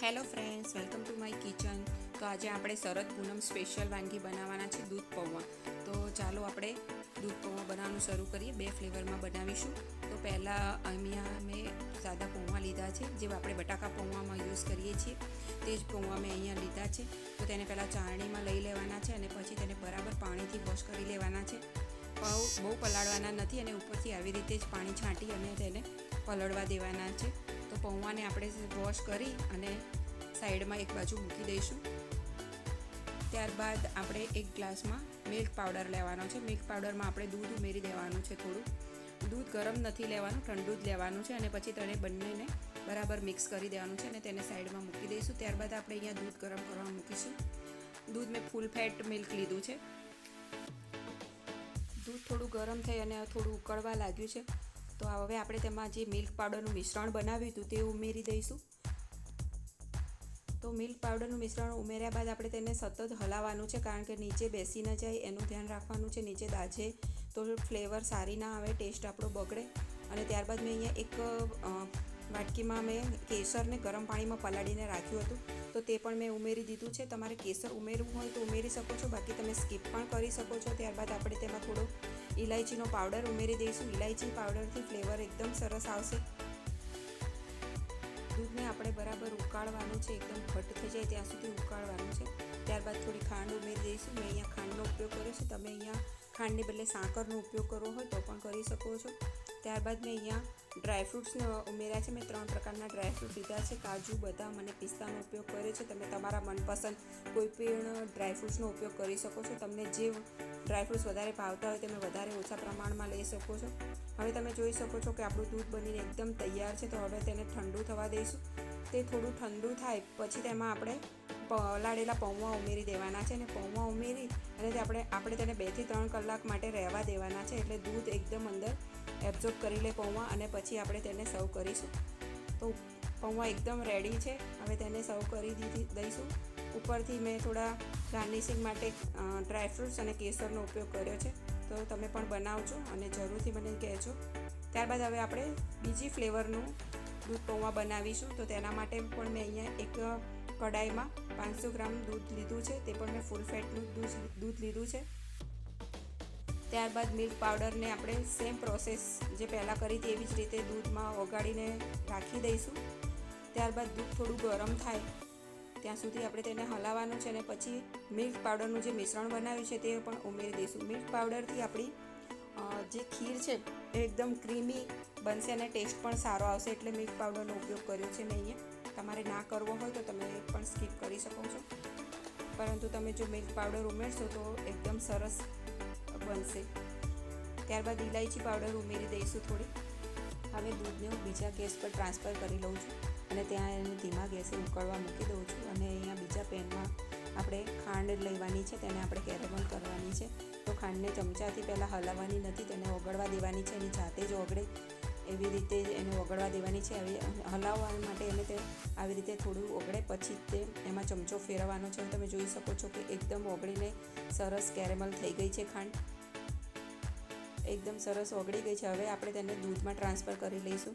Hello friends welcome to my kitchen તો આજે આપણે શરદ પૂનમ સ્પેશિયલ વાનગી બનાવવાના છે દૂધ પૌવા. તો ચાલો આપણે દૂધ પૌવા બનાવવાનું શરૂ કરીએ. બે ફ્લેવરમાં બનાવીશું. તો પહેલાં અહીંયા મેં સાદા પૌવા લીધા છે, જે આપણે બટાકા પૌવામાં યુઝ કરીએ છીએ. તે જ પૌવા મેં અહીંયા લીધા છે. તો તેને પહેલાં ચાળણીમાં લઈ લેવાના છે અને પછી તેને બરાબર પાણીથી વોશ કરી લેવાના છે. બહુ બહુ પલાળવાના નથી અને ઉપરથી આવી રીતે જ પાણી છાંટી અને તેને પલળવા દેવાના છે. તો પૌવાને આપણે વોશ કરી અને સાઈડમાં એક બાજુ મૂકી દઈશું. ત્યારબાદ આપણે એક ગ્લાસમાં મિલ્ક પાવડર લેવાનો છે. મિલ્ક પાવડરમાં આપણે દૂધ ઉમેરી દેવાનું છે થોડું. દૂધ ગરમ નથી લેવાનું, ઠંડુ જ લેવાનું છે અને પછી તેને બંનેને બરાબર મિક્સ કરી દેવાનું છે અને તેને સાઈડમાં મૂકી દઈશું. ત્યારબાદ આપણે અહીંયા દૂધ ગરમ કરવા મૂકીશું. દૂધ મેં ફૂલ ફેટ મિલ્ક લીધું છે. દૂધ થોડું ગરમ થઈ અને થોડું ઉકળવા લાગ્યું છે. તો હવે આપણે તેમાં જે મિલ્ક પાવડરનું મિશ્રણ બનાવ્યું હતું તે ઉમેરી દઈશું. તો મિલ્ક પાવડરનું મિશ્રણ ઉમેર્યા બાદ આપણે તેને સતત હલાવવાનું છે, કારણ કે નીચે બેસી ન જાય, એનું ધ્યાન રાખવાનું છે, નીચે દાજે તો ફ્લેવર સારી ના આવે, ટેસ્ટ આપણો બગડે. અને ત્યારબાદ મેં અહીંયા એક વાટકીમાં મેં કેસરને ગરમ પાણીમાં પલાળીને રાખ્યું હતું. તો તે પણ મેં ઉમેરી દીધું છે. તમારે કેસર ઉમેરવું હોય તો ઉમેરી શકો છો, બાકી તમે સ્કીપ પણ કરી શકો છો. ત્યારબાદ આપણે તેમાં થોડો ઇલાયચીનો પાવડર ઉમેરી દઈશું. ઇલાયચી પાવડરથી ફ્લેવર એકદમ સરસ આવશે. દૂધને આપણે બરાબર ઉકાળવાનું છે, એકદમ ઘટ થઈ જાય ત્યાં સુધી ઉકાળવાનું છે. ત્યારબાદ થોડી ખાંડ ઉમેરી દઈશું. મેં અહીંયા ખાંડનો ઉપયોગ કર્યો છે. તમે અહીંયા ખાંડને બદલે સાકરનો ઉપયોગ કરવો હોય તો પણ કરી શકો છો. ત્યારબાદ મેં અહીંયા ડ્રાયફ્રૂટ્સને ઉમેર્યા છે મેં ત્રણ પ્રકારના ડ્રાયફ્રૂટ લીધા છે. કાજુ, બદામ અને પિસ્તાનો ઉપયોગ કર્યો છે. તમે તમારા મનપસંદ કોઈ પણ ડ્રાયફ્રૂટ્સનો ઉપયોગ કરી શકો છો. તમને જે ડ્રાયફ્રૂટ્સ વધારે ભાવતા હોય તમે વધારે ઓછા પ્રમાણમાં લઈ શકો છો. હવે તમે જોઈ શકો છો કે આપણું દૂધ બનીને એકદમ તૈયાર છે. તો હવે તેને ઠંડુ થવા દઈશું. તે થોડું ઠંડુ થાય, પછી તેમાં આપણે પલાળેલા પૌવા ઉમેરી દેવાના છે. અને પૌવા ઉમેરી અને આપણે આપણે તેને બેથી ત્રણ કલાક માટે રહેવા દેવાના છે. એટલે દૂધ એકદમ અંદર એબ્ઝોર્બ કરી લે પૌવા અને પછી આપણે તેને સર્વ કરીશું. તો પૌવા એકદમ રેડી છે. હવે તેને સર્વ કરી દીધી, દઈશું. ઉપરથી મેં થોડા ગાર્નિશિંગ માટે ડ્રાયફ્રૂટ્સ અને કેસરનો ઉપયોગ કર્યો છે. તો તમે પણ બનાવજો અને જરૂરથી મને કહેજો. ત્યારબાદ હવે આપણે બીજી ફ્લેવરનું દૂધ પૌવા બનાવીશું. તો તેના માટે પણ મેં અહીંયા એક કડાઈમાં પાંચસો ગ્રામ દૂધ લીધું છે. તે પણ મેં ફૂલ ફેટનું દૂધ દૂધ લીધું છે. ત્યારબાદ મિલ્ક પાવડરને આપણે સેમ પ્રોસેસ જે પહેલાં કરી હતી એવી જ રીતે દૂધમાં ઓગાળીને રાખી દઈશું. ત્યારબાદ દૂધ થોડું ગરમ થાય, ત્યાં સુધી આપણે તેને હલાવવાનું છે અને પછી મિલ્ક પાવડરનું જે મિશ્રણ બનાવ્યું છે તે પણ ઉમેરી દઈશું. મિલ્ક પાવડરથી આપણી જે ખીર છે એ એકદમ ક્રીમી બનશે અને ટેસ્ટ પણ સારો આવશે, એટલે મિલ્ક પાવડરનો ઉપયોગ કર્યો છે મેં અહીંયા. તમારે ના કરવો હોય તો તમે પણ સ્કીપ કરી શકો છો. પરંતુ તમે જો મિલ્ક પાવડર ઉમેરશો તો એકદમ સરસ બનશે. ત્યારબાદ ઇલાયચી પાવડર ઉમેરી દઈશું થોડી. હવે દૂધને હું બીજા ગેસ પર ટ્રાન્સફર કરી લઉં છું અને ત્યાં એને ધીમા ગેસે ઉકળવા મૂકી દઉં છું અને અહીંયા બીજા પેનમાં આપણે ખાંડ લેવાની છે, તેને આપણે કેરેમલ કરવાની છે. તો ખાંડને ચમચાથી પહેલાં હલાવવાની નથી, તેને ઓગળવા દેવાની છે એની જાતે જ ઓગળે એવી રીતે એને ઓગળવા દેવાની છે. આવી હલાવવા માટે એને તે આવી રીતે થોડું ઓગળે પછી તે એમાં ચમચો ફેરવવાનો છે. તમે જોઈ શકો છો કે એકદમ ઓગળીને સરસ કેરેમલ થઈ ગઈ છે ખાંડ. એકદમ સરસ ઓગળી ગઈ છે. હવે આપણે તેને દૂધમાં ટ્રાન્સફર કરી લઈશું.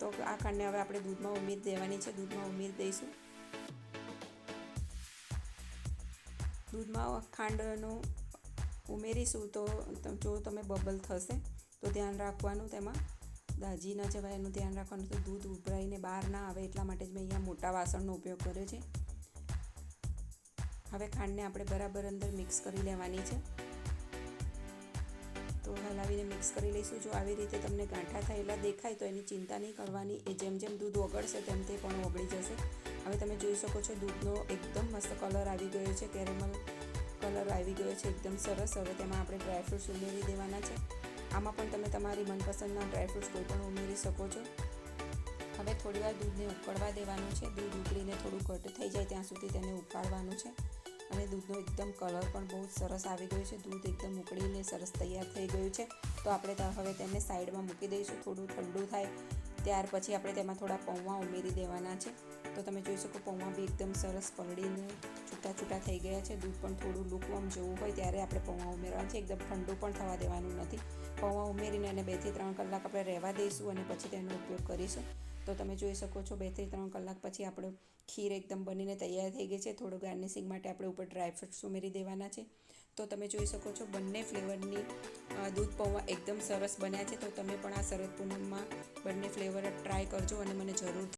તો આ ખાંડને હવે આપણે દૂધમાં ઉમેરી દેવાની છે. દૂધમાં ઉમેરી દઈશું. દૂધમાં ખાંડનું ઉમેરીશું તો જો તમે બબલ થશે, તો ધ્યાન રાખવાનું તેમાં. દાજી ન જવાય, એનું ધ્યાન રાખવાનું તો દૂધ ઉભરાઈને બહાર ના આવે, એટલા માટે જ મેં અહીંયા મોટા વાસણનો ઉપયોગ કર્યો છે. હવે ખાંડને આપણે બરાબર અંદર મિક્સ કરી લેવાની છે. તો હલાવીને મિક્સ કરી લઈશું. જો આવી રીતે તમને ગાંઠા થયેલા દેખાય તો એની ચિંતા નહીં કરવાની. એ જેમ જેમ દૂધ ઓગળશે તેમ તે પણ ઓગળી જશે. હવે તમે જોઈ શકો છો દૂધનો એકદમ મસ્ત કલર આવી ગયો છે. કેરેમલ કલર આવી ગયો છે. એકદમ સરસ. હવે તેમાં આપણે ડ્રાયફ્રૂટ્સ ઉમેરી દેવાના છે. આમાં પણ તમે તમારી મનપસંદના ડ્રાયફ્રૂટ્સ કોઈ પણ ઉમેરી શકો છો. હવે થોડીવાર દૂધને ઉકળવા દેવાનું છે. દૂધ ઉકળીને થોડું ઘટ થઈ જાય ત્યાં સુધી તેને ઉકાળવાનું છે. અને દૂધનો એકદમ કલર પણ બહુ સરસ આવી ગયો છે. દૂધ એકદમ ઉકળીને સરસ તૈયાર થઈ ગયું છે. તો આપણે હવે તેને સાઈડમાં મૂકી દઈશું. થોડું ઠંડુ થાય ત્યાર પછી આપણે તેમાં થોડા પૌવા ઉમેરી દેવાના છે. તો તમે જોઈ શકો પૌવા બી એકદમ સરસ પલળીને છૂટા છૂટા થઈ ગયા છે. દૂધ પણ થોડું લુકવમ જેવું હોય ત્યારે આપણે પૌવા ઉમેરવાના છે. એકદમ ઠંડુ પણ થવા દેવાનું નથી. પૌવા ઉમેરીને અને બેથી ત્રણ કલાક આપણે રહેવા દઈશું અને પછી તેનો ઉપયોગ કરીશું. તો તમે જોઈ શકો છો બેથી ત્રણ કલાક પછી આપણો ખીર એકદમ બનીને તૈયાર થઈ ગઈ છે. થોડું ગાર્નિશિંગ માટે આપણે ઉપર ડ્રાય ફ્રૂટ્સ ઉમેરી દેવાના છે. તો તમે જોઈ શકો છો બંને ફ્લેવરની દૂધ પૌવા એકદમ સરસ બન્યા છે. તો તમે પણ આ શરદ પૂનમમાં બંને ફ્લેવર ટ્રાય કરજો અને મને જરૂર